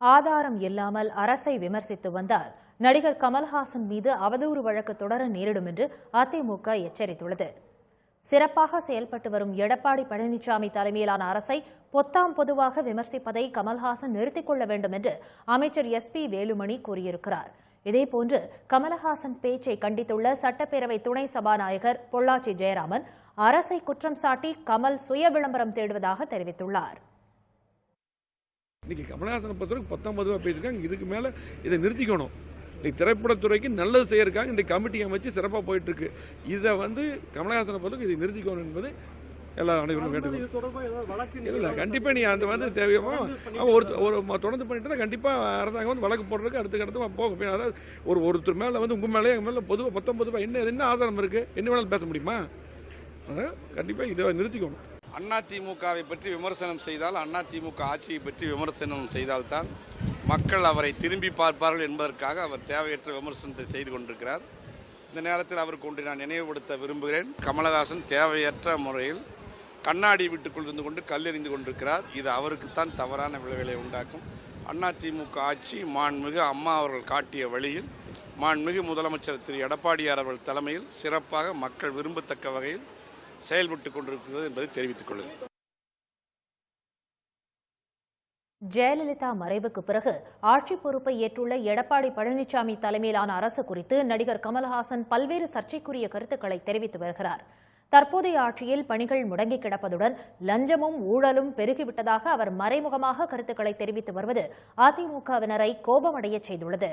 ஆதாரம் இல்லாமல் அரசை விமர்சித்து வந்தார். நடிகர் கமல்ஹாசன் மீது அவதூறு வழக்கு தொடர நேரிடும் என்று அதிமுக எச்சரித்துள்ளது. சிறப்பாக செயல்பட்டு வரும் எடப்பாடி பழனிசாமி தலைமையிலான அரசை பொத்தாம் பொதுவாக விமர்சிப்பதை கமல்ஹாசன் நிறுத்திக் கொள்ள வேண்டும் என்று அமைச்சர் எஸ் பி வேலுமணி கூறியிருக்கிறார். இதேபோன்று கமலஹாசன் பேச்சை கண்டித்துள்ள சட்டப்பேரவை துணை சபாநாயகர் பொள்ளாச்சி ஜெயராமன் அரசை குற்றம் சாட்டி கமல் சுய விளம்பரம் தேடுவதாக தெரிவித்துள்ளார். இன்னைக்கு கமலஹாசனை பொறுத்தவரைக்கும் பத்தொன்பது ரூபா பேசியிருக்காங்க இதுக்கு மேல இதை நிறுத்திக்கணும். இன்னைக்கு திரைப்படத்துறைக்கு நல்லது செய்யறதுக்காக இன்றைக்கு கமிட்டி அமைச்சு சிறப்பாக போயிட்டு இருக்கு இதை வந்து கமலஹாசனை பொறுத்தவரைக்கும் இதை நிறுத்திக்கணும் என்பது எல்லா அனைவரும் வழக்கு இல்ல நீங்க கண்டிப்பா நீ அது வந்து தேவையமோ ஒரு ஒரு தொடர்ந்து பண்ணிட்டு தான் கண்டிப்பா அரசாங்கம் வந்து வழக்கு போடுறதுக்கு அடுத்த போகும். இப்ப அதாவது ஒரு ஒருத்தர் மேல வந்து உங்க மேலே எங்க மேல பொதுவாக பத்தொன்பது ரூபாய் என்ன என்ன ஆதாரம் இருக்கு? என்ன வேணாலும் பேச முடியுமா? அதான் கண்டிப்பா இதை நிறுத்திக்கணும். அதிமுகவை பற்றி விமர்சனம் செய்தால் அதிமுக ஆட்சியை பற்றி விமர்சனம் செய்தால்தான் மக்கள் அவரை திரும்பி பார்ப்பார்கள் என்பதற்காக அவர் தேவையற்ற விமர்சனத்தை செய்து கொண்டிருக்கிறார். இந்த நேரத்தில் அவருக்கு ஒன்று நான் நினைவுபடுத்த விரும்புகிறேன். கமலஹாசன் தேவையற்ற முறையில் கண்ணாடி வீட்டுக்குள் இருந்து கொண்டு கல்லெறிந்து கொண்டிருக்கிறார். இது அவருக்குத்தான் தவறான விளைவுகளை உண்டாக்கும். அதிமுக ஆட்சி மாண்புமிகு அம்மா அவர்கள் காட்டிய வழியில் மாண்புமிகு முதலமைச்சர் திரு எடப்பாடியார் அவர்கள் தலைமையில் சிறப்பாக மக்கள் விரும்பத்தக்க வகையில் செயல்பட்டுக் கொண்டிருக்கிறது என்பதை தெரிவித்துக் கொள்கிறேன் ஜெயலலிதா மறைவுக்கு பிறகு ஆட்சி பொறுப்பை ஏற்றுள்ள எடப்பாடி பழனிசாமி தலைமையிலான அரசு குறித்து நடிகர் கமல்ஹாசன் பல்வேறு சர்ச்சைக்குரிய கருத்துக்களை தெரிவித்து வருகிறார். தற்போதைய ஆட்சியில் பணிகள் முடங்கி கிடப்பதுடன் லஞ்சமும் ஊழலும் பெருகிவிட்டதாக அவர் மறைமுகமாக கருத்துக்களை தெரிவித்து வருவது அதிமுகவினரை கோபமடையச் செய்துள்ளது.